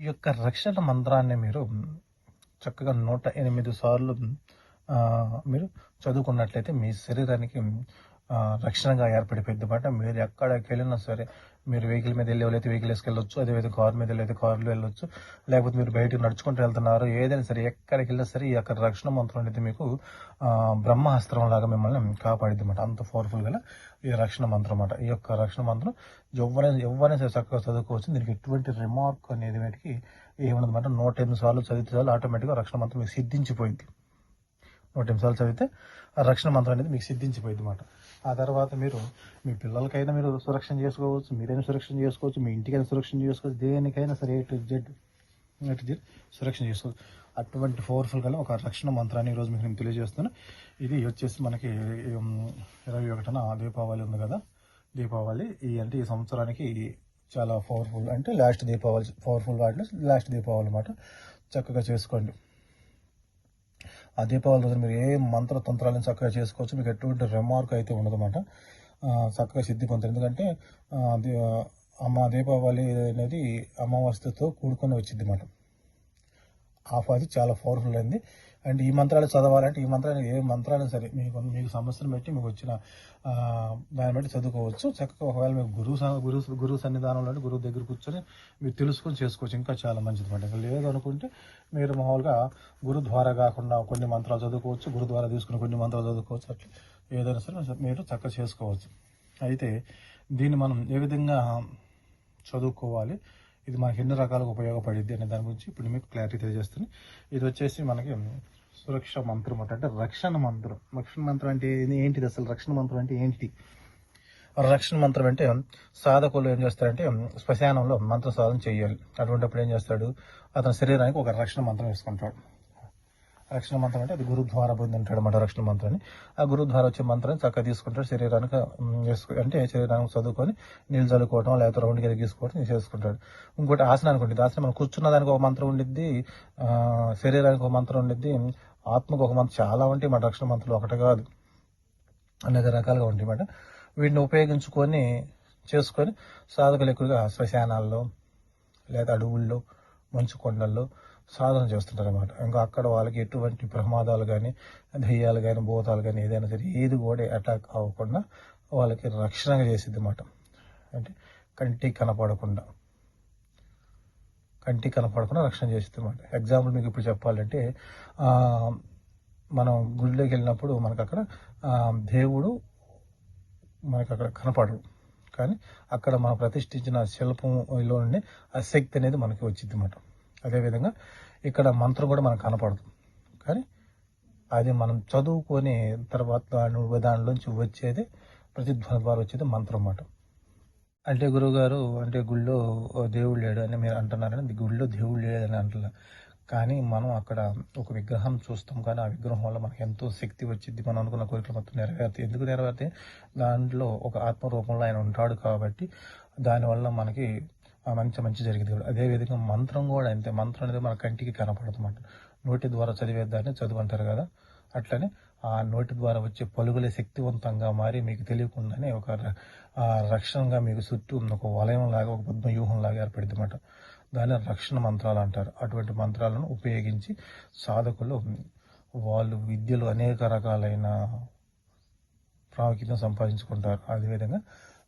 ఈ యొక్క రక్షణ మంత్రాన్ని మీరు చక్కగా నూట ఎనిమిది సార్లు మీరు చదువుకున్నట్లయితే మీ శరీరానికి రక్షణగా ఏర్పడిపోయింది అనమాట మీరు ఎక్కడికి వెళ్ళినా సరే మీరు వెహికల్ మీద వెళ్ళి వెళ్ళైతే వెహికల్ వేసుకెళ్ళొచ్చు అదేవిధంగా కార్ మీద వెళ్ళైతే కార్లో వెళ్ళొచ్చు లేకపోతే మీరు బయటకు నడుచుకుంటూ వెళ్తున్నారు ఏదైనా సరే ఎక్కడికి వెళ్ళినా సరే ఈ యొక్క రక్షణ మంత్రం అనేది మీకు బ్రహ్మాస్త్రం లాగా మిమ్మల్ని కాపాడిద్ది అనమాట అంత పవర్ఫుల్ గల ఈ రక్షణ మంత్రం అన్నమాట. ఈ యొక్క రక్షణ మంత్రం ఎవరైనా ఎవరైనా సరే చక్కగా చదువుకోవచ్చు. దీనికి ఎటువంటి రిమార్క్ అనేది వీటికి ఏమన్నదన్నమాట నూట ఎనిమిది సార్లు చదివితే చాలు ఆటోమేటిక్గా రక్షణ మంత్రం మీకు సిద్ధించిపోయింది. నూట ఎనిమిది సార్లు చదివితే ఆ రక్షణ మంత్రం అనేది మీకు సిద్ధించిపోయింది అనమాట ఆ తర్వాత మీరు మీ పిల్లలకైనా మీరు సురక్షణ చేసుకోవచ్చు మీరైనా సురక్షణ చేసుకోవచ్చు మీ ఇంటికైనా సురక్షణ చేసుకోవచ్చు దేనికైనా సరే ఏ టు జెడ్ సురక్షణ చేసుకో అటువంటి పవర్ఫుల్ గల ఒక రక్షణ మంత్రాన్ని ఈరోజు మీకు నేను తెలియజేస్తాను. ఇది వచ్చేసి మనకి ఇరవై ఒకటిన దీపావళి ఉంది కదా? దీపావళి ఈ అంటే ఈ సంవత్సరానికి చాలా పవర్ఫుల్ అంటే లాస్ట్ దీపావళి పవర్ఫుల్ వాటిలో లాస్ట్ దీపావళి అనమాట చక్కగా చేసుకోండి. ఆ దీపావళి రోజున మీరు ఏ మంత్ర తంత్రాలను చక్కగా చేసుకోవచ్చు మీకు ఎటువంటి రిమార్క్ అయితే ఉండదన్నమాట. చక్కగా సిద్ధి పొందుతారు. ఎందుకంటే అమ్మ దీపావళి అనేది అమావాస్యతో కూడుకొని వచ్చింది అన్నమాట. ఆఫ్ అది చాలా పవర్ఫుల్ అయింది. అండ్ ఈ మంత్రాలు చదవాలంటే ఈ మంత్రాలు ఏ మంత్రాలు సరే మీకు మీకు సమస్యను బట్టి మీకు వచ్చిన దాన్ని బట్టి చదువుకోవచ్చు. చక్కగా ఒకవేళ మీకు గురువు స- గురువు గురువు సన్నిధానంలో గురువు దగ్గర కూర్చొని మీరు తెలుసుకొని చేసుకోవచ్చు. ఇంకా చాలా మంచిది అనమాట లేదు అనుకుంటే మీరు మామూలుగా గురు ద్వారా కాకుండా కొన్ని మంత్రాలు చదువుకోవచ్చు. గురు ద్వారా తీసుకుని కొన్ని మంత్రాలు చదువుకోవచ్చు. అట్లా ఏదైనా సరే మీరు చక్కగా చేసుకోవచ్చు. అయితే దీన్ని మనం ఏ విధంగా చదువుకోవాలి? ఇది మనకి ఎన్ని రకాలుగా ఉపయోగపడింది అనే దాని గురించి ఇప్పుడు మీకు క్లారిటీ తెలియజేస్తుంది. ఇది వచ్చేసి మనకి సురక్ష మంత్రం అంటే. రక్షణ మంత్రం. రక్షణ మంత్రం అంటే ఏంటిది అసలు? రక్షణ మంత్రం అంటే ఏంటి? రక్షణ మంత్రం అంటే సాధకులు ఏం చేస్తారంటే శ్మశానంలో మంత్ర సాధన చేయాలి. అటువంటిప్పుడు ఏం చేస్తాడు? అతని శరీరానికి ఒక రక్షణ మంత్రం వేసుకుంటాడు. రక్షణ మంత్రం అంటే అది గురుద్వార ద్వారా పొందింటాడు అన్నమాట రక్షణ మంత్రాన్ని. ఆ గురుద్వార వచ్చే మంత్రాన్ని చక్కగా తీసుకుంటాడు శరీరానికి అంటే శరీరానికి చదువుకొని నీళ్ళు చల్లుకోవడం లేకపోతే రౌండ్ కింద గీసుకోవడం చేసుకుంటాడు ఇంకోటి ఆసనానికి ఉంటుంది ఆసనం మనం కూర్చున్న దానికి ఒక మంత్రం ఉండిద్ది శరీరానికి ఒక మంత్రం ఉండిద్ది ఆత్మకు ఒక మంత్రం చాలా ఉంటాయి మన రక్షణ మంత్రాలు ఒకటి కాదు. అనేక రకాలుగా ఉంటాయి అన్నమాట. వీటిని ఉపయోగించుకొని చేసుకొని సాధకులు ఎక్కువగా శ్మశానాల్లో లేదా అడవుల్లో మంచు కొండల్లో సాధన చేస్తుంటారనమాట ఇంకా అక్కడ వాళ్ళకి ఎటువంటి ప్రమాదాలు కానీ దెయ్యాలు కానీ భూతాలు కానీ ఏదైనా సరే ఏది కూడా అటాక్ అవ్వకుండా వాళ్ళకి రక్షణగా చేసిద్ది అన్నమాట అంటే కంటికి కనపడకుండా కంటికి కనపడకుండా రక్షణ చేసిద్ది అనమాట ఎగ్జాంపుల్ మీకు ఇప్పుడు చెప్పాలంటే మనం గుడిలోకి వెళ్ళినప్పుడు మనకు అక్కడ దేవుడు మనకు అక్కడ కనపడరు. కానీ అక్కడ మనం ప్రతిష్ఠించిన శిల్పంలో నుండి ఆ శక్తి అనేది మనకి వచ్చింది అనమాట అదేవిధంగా ఇక్కడ మంత్రం కూడా మనకు కనపడుతుంది. కానీ అది మనం చదువుకొని తర్వాత దాని దానిలోంచి వచ్చేది ప్రతిధ్వని ద్వారా వచ్చేది మంత్రం అన్నమాట. అంటే గురువుగారు అంటే గుళ్ళో దేవుడు లేడు అని మీరు అంటున్నారని గుళ్ళో దేవుడు లేడని అంటున్నారు. కానీ మనం అక్కడ ఒక విగ్రహం చూస్తాం. కానీ ఆ విగ్రహం వల్ల మనకు ఎంతో శక్తి వచ్చింది. మనం అనుకున్న కోరికలు మొత్తం నెరవేరుతాయి. ఎందుకు నెరవేరుతాయి? దాంట్లో ఒక ఆత్మ రూపంలో ఆయన ఉంటాడు కాబట్టి దానివల్ల మనకి మంచి మంచి జరిగింది కూడా అదేవిధంగా మంత్రం కూడా అంతే. మంత్రం అనేది మన కంటికి కనపడుతుందన్నమాట నోటి ద్వారా చదివేదాన్ని చదువు అంటారు కదా. అట్లనే ఆ నోటి ద్వారా వచ్చే పలుగులే శక్తివంతంగా మారి మీకు తెలియకుండానే ఒక ర- రక్షణగా మీకు చుట్టూ ఉన్న ఒక వలయం లాగా ఒక పద్మవ్యూహం లాగా ఏర్పడింది అనమాట దాన్ని రక్షణ మంత్రాలు అంటారు. అటువంటి మంత్రాలను ఉపయోగించి సాధకులు వాళ్ళు విద్యలు అనేక రకాలైన ప్రాముఖ్యత సంపాదించుకుంటారు. అదేవిధంగా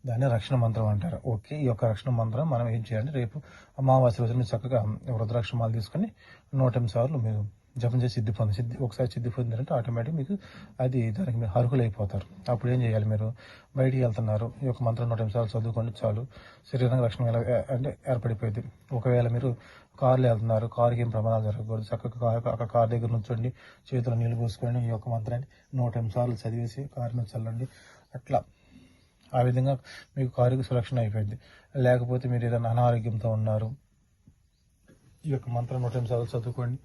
దాన్ని రక్షణ మంత్రం అంటారు. ఓకే ఈ యొక్క రక్షణ మంత్రం మనం ఏం చేయాలి రేపు అమావాస్య రోజున మీరు చక్కగా రుద్రాక్ష మాల తీసుకొని నూట ఎనిమిది సార్లు మీరు జపం చేసి సిద్ధి పొంది సిద్ధి ఒకసారి సిద్ధి పొందినంటే ఆటోమేటిక్ మీకు అది దానికి మీరు అర్హులైపోతారు. అప్పుడు ఏం చేయాలి మీరు? బయటికి వెళ్తున్నారు. ఈ యొక్క మంత్రం నూట ఎనిమిది సార్లు చదువుకొని చాలు. శరీరంగా రక్షణ ఎలా- అంటే ఏర్పడిపోయింది. ఒకవేళ మీరు కార్లో వెళ్తున్నారు కారుకి ఏం ప్రమాదాలు జరగకూడదు. చక్కగా కారు అక్కడ కార్ దగ్గర నుంచోండి చేతిలో నీళ్ళు పోసుకొని ఈ యొక్క మంత్రాన్ని నూట ఎనిమిది సార్లు చదివేసి కారు మీద చల్లండి. అట్లా ఆ విధంగా మీకు కారుకి సురక్షణ అయిపోయింది. లేకపోతే మీరు ఏదైనా అనారోగ్యంతో ఉన్నారు ఈ యొక్క మంత్రం నూట ఎనిమిది సార్లు చదువుకోండి.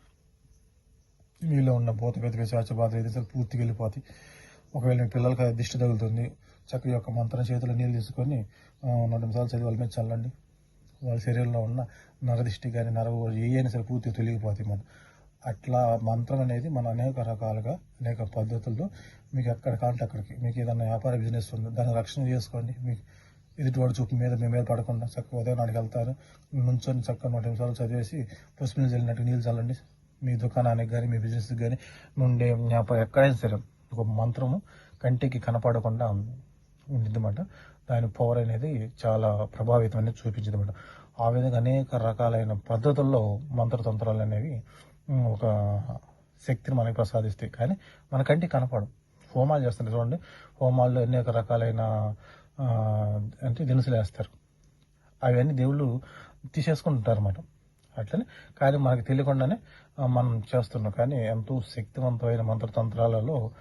మీలో ఉన్న భూత పెద్ద పిశాచ బాధ ఏదైతే పూర్తికి వెళ్ళిపోతాయి. ఒకవేళ మీ పిల్లలకి అది దిష్టి తగులుతుంది చక్కగా యొక్క మంత్రం చేతిలో నీళ్ళు తీసుకొని నూట ఎనిమిది సార్లు చదివి వాళ్ళ మీద చల్లండి. వాళ్ళ శరీరంలో ఉన్న నరదిష్టి కానీ నరవు ఏ అయినా సరే పూర్తిగా తొలగిపోతాయి మనం అట్లా మంత్రం అనేది మన అనేక రకాలుగా అనేక పద్ధతుల్లో మీకు ఎక్కడ కాంటే అక్కడికి. మీకు ఏదైనా వ్యాపార బిజినెస్ ఉంది దాన్ని రక్షణ చేసుకోండి. మీకు ఎదుటివాడు చూపు మీద మీ మీద పడకుండా చక్కగా ఉదయం నాటికి వెళ్తారు. నుంచొని చక్కగా నూట నిమిషాలు చదివేసి పసుపు నీళ్ళు చల్లినట్టు నీళ్ళు చల్లండి. మీ దుకాణానికి కానీ మీ బిజినెస్కి కానీ నుండే వ్యాపారం ఎక్కడైనా సరే ఒక మంత్రము కంటికి కనపడకుండా ఉండిద్దన్నమాట. దాని పవర్ అనేది చాలా ప్రభావితం అనేది చూపించింది అనమాట ఆ విధంగా అనేక రకాలైన పద్ధతుల్లో మంత్రతంత్రాలు అనేవి ఒక శక్తిని మనకి ప్రసాదిస్తాయి. కానీ మన కంటికి కనపడం హోమాలు చేస్తారు చూడండి హోమాల్లో అనేక రకాలైన అంటే దినుసులు వేస్తారు. అవన్నీ దేవుళ్ళు తీసేసుకుంటుంటారు అన్నమాట అట్లనే కానీ మనకు తెలియకుండానే మనం చేస్తున్నాం. కానీ ఎంతో శక్తివంతమైన మంత్రతంత్రాలలో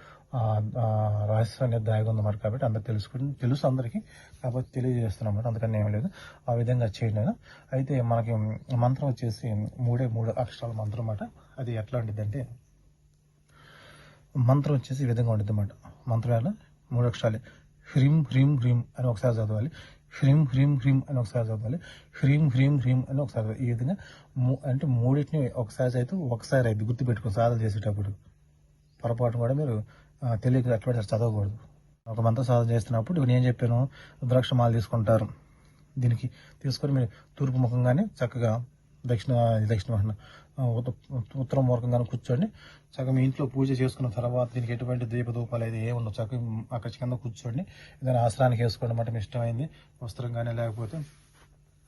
రహస్యం అనేది దాగి ఉందన్నమాట కాబట్టి అందరు తెలుసుకుని తెలుసు అందరికీ. కాబట్టి తెలియజేస్తున్నాం అన్నమాట. అందుకని ఏం లేదు. ఆ విధంగా చేయండి నేను అయితే మనకి మంత్రం వచ్చేసి మూడే మూడు అక్షరాల మంత్రం అన్నమాట. అది ఎట్లా మంత్రం వచ్చేసి ఈ విధంగా ఉంటుంది అన్నమాట మంత్రం ఎలా? మూడు అక్షరాలే. హ్రీం హ్రీం హ్రీం అని ఒకసారి చదవాలి. హ్రీం హ్రీం హ్రీం అని ఒకసారి చదవాలి. హ్రీం హ్రీం హ్రీం అని ఒకసారి ఈ విధంగా మూ- అంటే మూడింటిని ఒకసారి అయితే ఒకసారి అయితే గుర్తుపెట్టుకో సాధన చేసేటప్పుడు. పొరపాటు కూడా మీరు తెలియక అట్లా చదవకూడదు. ఒక మంత్ర సాధన చేస్తున్నప్పుడు నేను చెప్పాను? రుద్రాక్ష మాలు తీసుకుంటారు. దీనికి తీసుకొని మీరు తూర్పు ముఖంగానే చక్కగా దక్షిణ దక్షిణ ఉత్త- ఉత్తరం ముఖంగానే కూర్చోండి. చక్కగా మీ ఇంట్లో పూజ చేసుకున్న తర్వాత దీనికి ఎటువంటి దీపధూపాలు అయితే ఏ ఉండవు. చక్కగా అక్కడ కింద కూర్చోండి. ఏదైనా ఆసనానికి వేసుకోండి అన్నమాట మీ ఇష్టమైంది. వస్త్రం కానీ లేకపోతే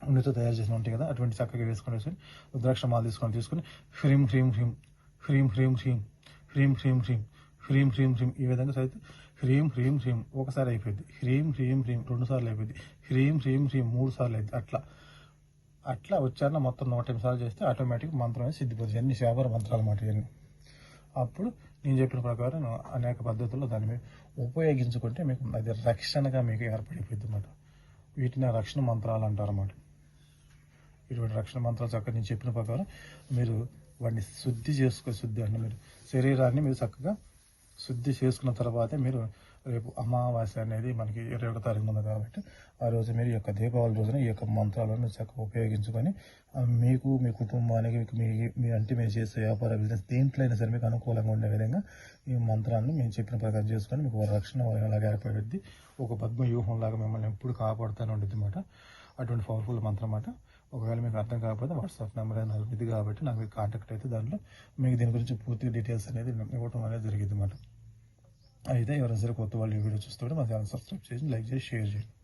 ఉన్నితో తయారు చేసిన ఉంటాయి కదా అటువంటి చక్కగా వేసుకొని వేసుకొని రుద్రాక్ష మాల తీసుకొని తీసుకొని హ్రీం హ్రీం హ్రీం హ్రీం హ్రీం హ్రీం హ్రీం హ్రీం హ్రీం హ్రీం హ్రీం హ్రీం ఈ విధంగా చదివితే హ్రీం హ్రీం హ్రీం ఒకసారి అయిపోయింది. హ్రీం హ్రీం హ్రీం రెండు సార్లు అయిపోయింది. హ్రీం హ్రీం హ్రీం మూడు సార్లు అయింది. అట్లా. అట్లా ఉచ్చారణ మొత్తం నూట ఎనిమిది సార్లు చేస్తే ఆటోమేటిక్ మంత్రం సిద్ధిపోతుంది అన్ని శాబర మంత్రాలు అన్నమాట ఇవన్నీ. అప్పుడు నేను చెప్పిన ప్రకారం అనేక పద్ధతుల్లో దాన్ని మీరు ఉపయోగించుకుంటే మీకు అది రక్షణగా మీకు ఏర్పడిపోద్ది అన్నమాట వీటిని రక్షణ మంత్రాలు అంటారు అన్నమాట ఇటువంటి రక్షణ మంత్రాలు చక్కగా నేను చెప్పిన ప్రకారం మీరు వాటిని శుద్ధి చేసుకో శుద్ధి అంటే మీరు శరీరాన్ని మీరు చక్కగా శుద్ధి చేసుకున్న తర్వాతే మీరు రేపు అమావాస్య అనేది మనకి ఇరవై ఒకటో తారీఖు ఉంది కాబట్టి ఆ రోజు మీరు ఈ యొక్క దీపావళి రోజున ఈ యొక్క మంత్రాలను చక్కగా ఉపయోగించుకొని మీకు మీ కుటుంబానికి మీకు మీ మీ అంటే మీరు చేసే వ్యాపార బిజినెస్ దేంట్లో అయినా సరే మీకు అనుకూలంగా ఉండే విధంగా ఈ మంత్రాలను మేము చెప్పిన ప్రకారం చేసుకొని మీకు రక్షణ లాగా ఏర్పడుద్ది. ఒక పద్మ వ్యూహం లాగా మిమ్మల్ని ఎప్పుడు కాపాడుతూనే ఉంటుంది అన్నమాట. అటువంటి పవర్ఫుల్ మంత్రం అన్నమాట. ఒకవేళ మీకు అర్థం కాకపోతే వాట్సాప్ నెంబర్ అనేది ఇది కాబట్టి నాకు కాంటాక్ట్ అయితే దాంట్లో మీకు దీని గురించి పూర్తి డీటెయిల్స్ అనేది ఇవ్వడం అనేది జరిగింది అన్నమాట. అయితే ఎవరైనా సరే కొత్త వాళ్ళు ఈ వీడియో చూస్తుంటే మన ఛానల్ సబ్స్క్రైబ్ చేసి లైక్ చేసి షేర్ చేయండి